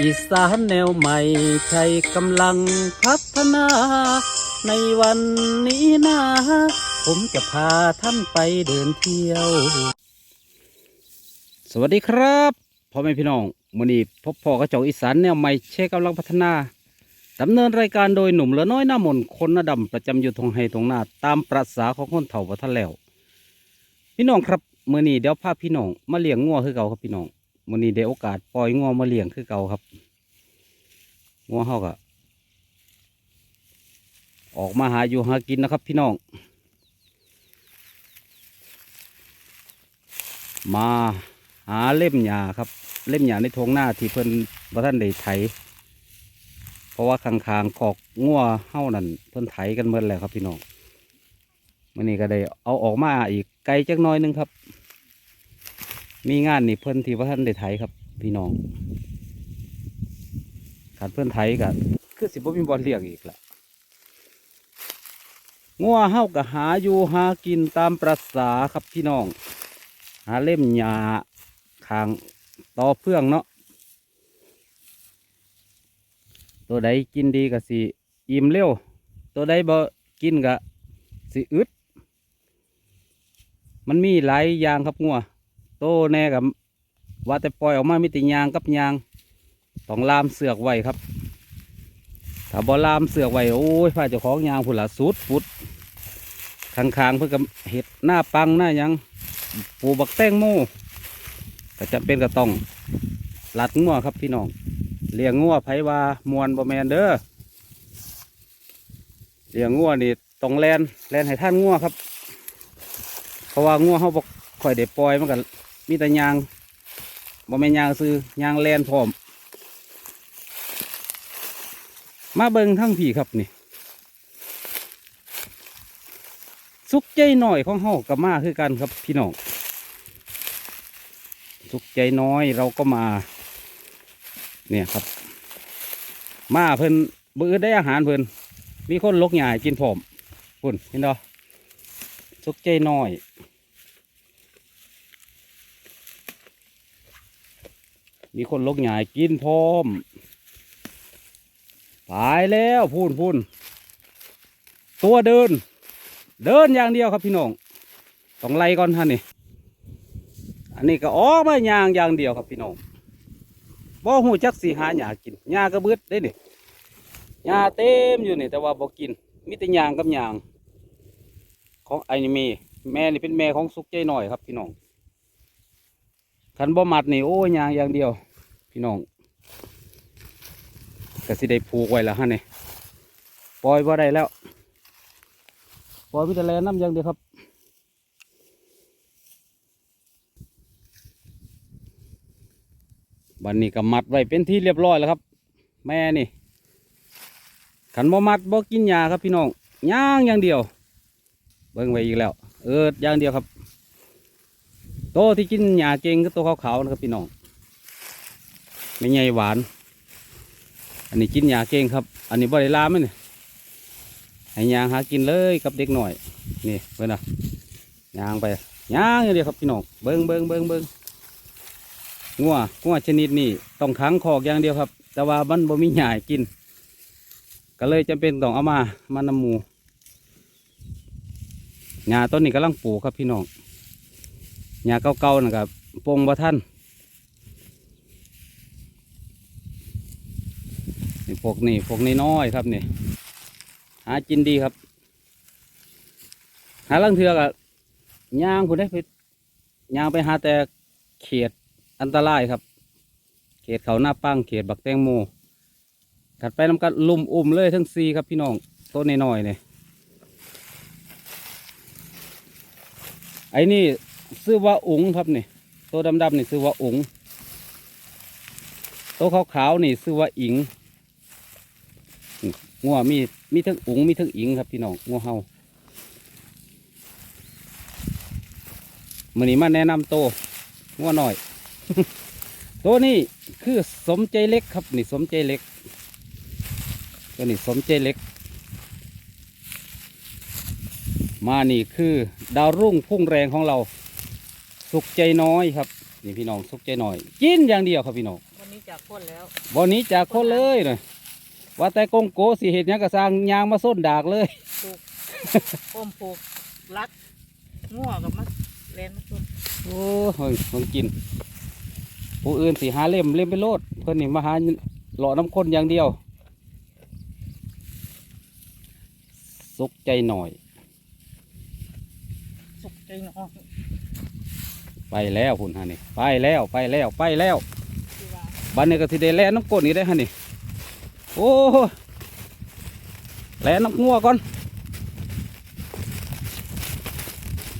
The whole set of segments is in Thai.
อีสานแนวใหม่ใช้กำลังพัฒนา ในวันนี้นะ ผมจะพาท่านไปเดินเที่ยว สวัสดีครับพ่อแม่พี่น้องมื้อนี้พบพ่อกระจกอีสานแนวใหม่ใช้กำลังพัฒนาดำเนินรายการโดยหนุ่มเหลือน้อยหน้ามนคนหน้าดำประจำอยู่ทงไฮทงหน้า ตามประษาของคนเฒ่าวัฒนแล้ว พี่น้องครับมื้อนี้เดี๋ยวพาพี่น้องมาเลี้ยงงัวคือเก่าครับพี่น้อง มื้อนี้ได้โอกาสปล่อยงัวมาเลี้ยงคือเก่าครับงัวเฮาก็ออกมาหาอยู่หากินนะครับ พี่น้อง มาหาเล่มหญ้าครับ เล่มหญ้าในทงหน้าที่เพิ่นบ่ท่านได้ไถเพราะว่าข้างๆกอกงัวเฮานั่นเพิ่นไถกันเมื่อแล้วครับพี่น้องมื่อนี้ก็ได้เอาออกมาอีกไกลจักน้อยนึงครับ มีงานนี่เพิ่อนที่ว่าท่านได้ไถครับ พี่น้องขาดเพิ่อนไถกันคือสิบ่มีบอลเลี้ยงอีกละงัวเฮาก็หาอยู่หากินตามประษาครับพี่น้อง หาเล่มหญ้าคางต่อเพื่องเนาะตัวใดกินดีก็สิอิ่มเร็ว ตัวใดบ่กินก็สิอึดมันมีหลายอย่างครับงัว โตแน่กับว่าแต่ปล่อยออกมามีแต่ยางกับยางต้องลามเสือกไว้ครับ ถ้าบ่ลามเสือกไว้โอ้ยพายเจ้าของยางผุนละสุดฟุดข้างๆเพื่อกับเห็ดหน้าปังหน้ายังปูบักแตงโมก็จำเป็นก็ต้องหลัดงัวครับพี่น้องเลี้ยงงัวไผว่ามวนบ่แมนเด้อเลี้ยงงัวนี่ต้องแลนแลนให้ท่านงัวครับ เพราะว่างัวเขาบ่ค่อยได้ปล่อยมันก็ มีแต่ยางบ่แม่นยางซื้อยางแลนพร้อม มาเบิ่งทั้งผีครับนี่ สุกใจหน่อยของเฮากับมาคือกันครับพี่น้อง สุกใจน้อยเราก็มา เนี่ยครับ มาเพิ่นบื้อได้อาหารเพิ่นมีคนลกหญ้าให้กินพร้อมพุ่นเห็นดอสุกใจน้อย มีคนลกหญ้าให้กินพร้อมตายแล้วพูนพูนตัวเดิน เดินอย่างเดียวครับพี่น้องต้องไล่ก่อนท่านนี่อันนี้ก็ออกมาย่างอย่างเดียวครับพี่น้องบ่หูจักสีหาหญ้ากินหญ้ากระเบิดได้นี่หญ้าเต็มอยู่นี่แต่ว่าบ่กินมีแต่ยางกับยาง ของไอ้นี่มีแม่นี่เป็นแม่ของสุกใจหน่อยครับพี่น้อง คันบ่มัดนี่โอ้ยยางอย่างเดียว พี่น้องก็สิได้ผูกไว้แล้วฮะนี่ปล่อยบ่ได้แล้วปล่อยมีแต่แลน้ำอย่างเดียวครับบันนี้ก็มัดไว้เป็นที่เรียบร้อยแล้วครับ แม่นี่ขันบ่มัดบ่กินยาครับพี่น้องย่างอย่างเดียว เบิ่งไว้อีกแล้ว เอออย่างเดียวครับ โตที่กินหญ้าเก่งก็ตัวขาวๆนะครับพี่น้องไม่ใหญ่หวาน อันนี้กินหญ้าเก่งครับ อันนี้บ่ได้ลามไหมเนี่ยให้ยางหากินเลยกับเด็กหน่อย นี่เบิ่งนะยางไปยางอย่างเดียวครับพี่น้องเบิงเบิงเบิงเบิงงัวงัวชนิดนี้ต้องขังคอกอย่างเดียวครับ แต่ว่ามันบ่มีหญ้าให้กิน ก็เลยจำเป็นต้องเอามา มานำหมูหญ้าต้นนี้กำลังปลูกครับพี่น้อง หญ้าเก่าๆนะครับปงบ่ท่านนี่พวกนี้พวกนี้น้อยครับนี่หากินดีครับ หาลังเทือกอะย่างคุณได้ไปย่างไปหาแต่เขียดอันตรายครับ เขตเขาหน้าปังเขตบักแตงโมถัดไปน้ำกันลุมอุ่มเลยทั้งซีครับพี่น้องต้นน้อยๆเนี่ยไอ้นี่ ซื้อว่าอุ๋งครับนี่ตัวดำๆนี่ซื้อว่าอุ๋งตัวขาวๆนี่ซื้อว่าอิงงัวมีมีทั้งอุ๋งมีทั้งอิงครับพี่น้องงัวเฮามื่อนี้มาแนะนำโตวงัวหน่อย ตัวนี้คือสมใจเล็กครับนี่สมใจเล็กตัวนี้สมใจเล็ก มานี่คือดาวรุ่งพุ่งแรงของเรา สุขใจน้อยครับนี่พี่น้องสุขใจน้อยกินอย่างเดียวครับพี่น้องวันนี้จากคนแล้วบ่หนี้จากคนเลยนะว่าแต่กงโกสิเห็ดหยังกระสร้างยางมาส้นดากเลยปลูกโอมปลูกรักงัวกับมาเลนมาสุดโอ้เฮ้ยเพิ่งกิน ผู้อื่นสิหาเล่มเล่มไปโลดเพิ่นนี่มาหาหล่อน้ำข้นอย่างเดียวสุกใจหน่อยสุกใจเนาะ ไปแล้วพุ่นฮะนี่ไปแล้วไปแล้วไปแล้วที่ว่าบันนี้ก็สิได้แล่น้ำก้นนี่ได้ฮะนี่โอ้แล่น้ำงัวก่อน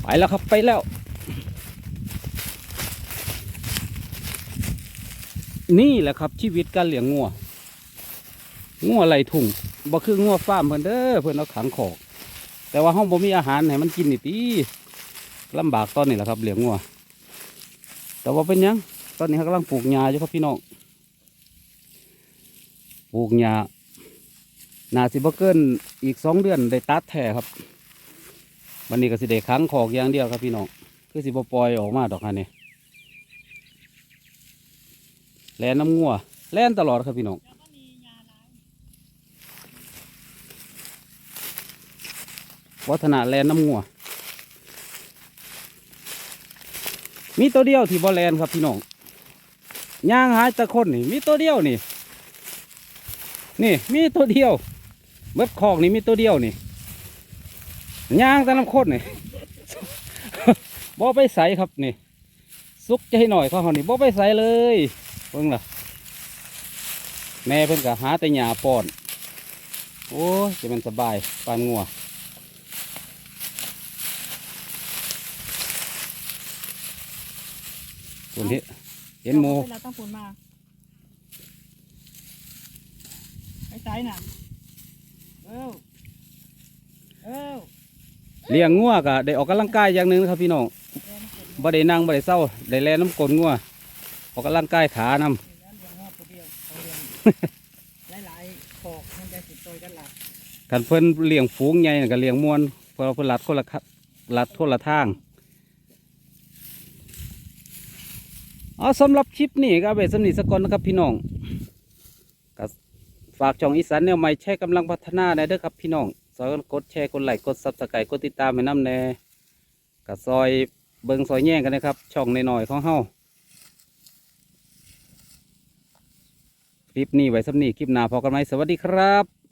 ไปแล้วครับไปแล้ว นี่แหละครับชีวิตการเลี้ยงงัวงัวไหลถุงบ่คืองัวฟ้าร์มเพิ่นเด้อเพิ่นเอาขังขอกแต่ว่าห้องบ่มีอาหารให้มันกินนี่ตีลำบากตอนนี้แหละครับเลี้ยงงัว แต่ว่าเป็นยังตอนนี้เขากำลังปลูกหญ้าอยู่ครับพี่น้องปลูกหญ้านาสิบเกินอีกสองเดือนได้ตัดแท้ครับวันนี้ก็สิได้ขังขอกอย่างเดียวครับพี่น้องคือสิบปล่อยออกมาดอกฮะนี่แล่นน้ำงัวแล่นตลอดครับพี่น้องวัฒนาแล่นน้ำงัว มีตัวเดียวที่บอแลนครับพี่น้องย่างหายตะคนนี่มีตัวเดียวนี่ นี่มีตัวเดียวเบิดคอกนี่มีตัวเดียวนี่ย่างต่น้ำข้นนี่บอไปใสครับนี่สุกใจหน่อยเขาเขานี่บอไปใสเลยเพิ่งล่ะแม่เพิ่นก็หาแต่หญ้าป้อน โอ้จะมันสบายปานงัว ส่วนที่เห็นหมูเราต้องผลมาไอ้ใจน่ะเอ้าเอ้าเลี้ยงงัวก็ได้ออกกำลังกายอย่างหนึ่งนะครับพี่น้องแล่นมาสุดบ่ได้นั่งบ่ได้เศร้าได้แลน้ำกลนงัวออกกำลังกายขานนี่นั่นเลี้ยงงัวตัวเดียวเขาเลี้ยงหลายๆขอกมันจะสิบตัวกันหลักำกันเพิ่นเลี้ยงฝูงใหญ่นั่นก็เลี้ยงมวนเพราะว่าเพิ่นลัดคนละคัลัดคนละทาง เอาสำหรับคลิปนี้ก็เอาไปสำนิสกอนนะครับพี่น้องก็ฝากช่องอีสานแนวใหม่แช่กำลังพัฒนาในเด้อครับพี่น้องซอยกันกดแชร์กดไลค์กดซับสไครต์กดติดตามให้น้ำแน่กับซอยเบิงซอยแย่งกันนะครับ ช่องน้อยๆของเฮาคลิปนี้ไว้สำนีคลิปหน้าพอกันไหมสวัสดีครับ